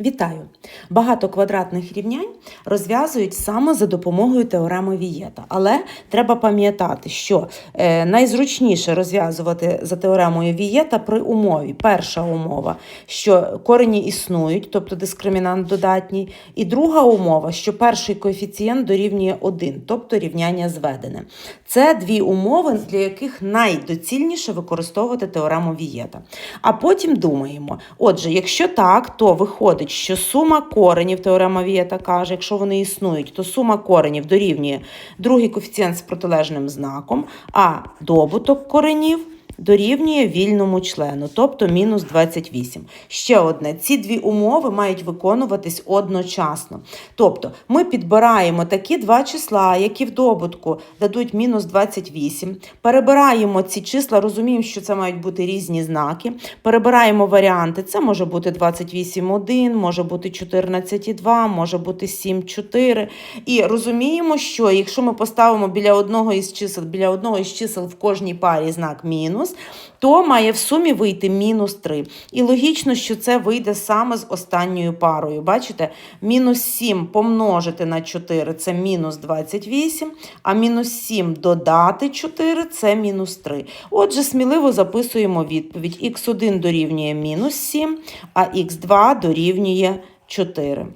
Вітаю! Багато квадратних рівнянь розв'язують саме за допомогою теореми Вієта. Але треба пам'ятати, що е, найзручніше розв'язувати за теоремою Вієта при умові. Перша умова, що корені існують, тобто дискримінант додатній. І друга умова, що перший коефіцієнт дорівнює 1, тобто рівняння зведене. Це дві умови, для яких найдоцільніше використовувати теорему Вієта. А потім думаємо: отже, якщо так, то виходить, що сума коренів, теорема Вієта каже, якщо вони існують, то сума коренів дорівнює другий коефіцієнт з протилежним знаком, а добуток коренів. Дорівнює вільному члену, тобто мінус 28. Ще одне: ці дві умови мають виконуватись одночасно. Тобто ми підбираємо такі два числа, які в добутку дадуть мінус 28. Перебираємо ці числа, розуміємо, що це мають бути різні знаки. Перебираємо варіанти. Це може бути 28,1, може бути 14,2, може бути 7,4. І розуміємо, що якщо ми поставимо біля одного із чисел, біля одного із чисел в кожній парі знак мінус, то має в сумі вийти мінус 3. І логічно, що це вийде саме з останньою парою. Бачите, мінус 7 помножити на 4 це мінус 28, а мінус 7 додати 4 це мінус 3. Отже, сміливо записуємо відповідь. х1 дорівнює мінус 7, а х2 дорівнює 4.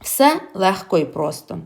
Все легко і просто.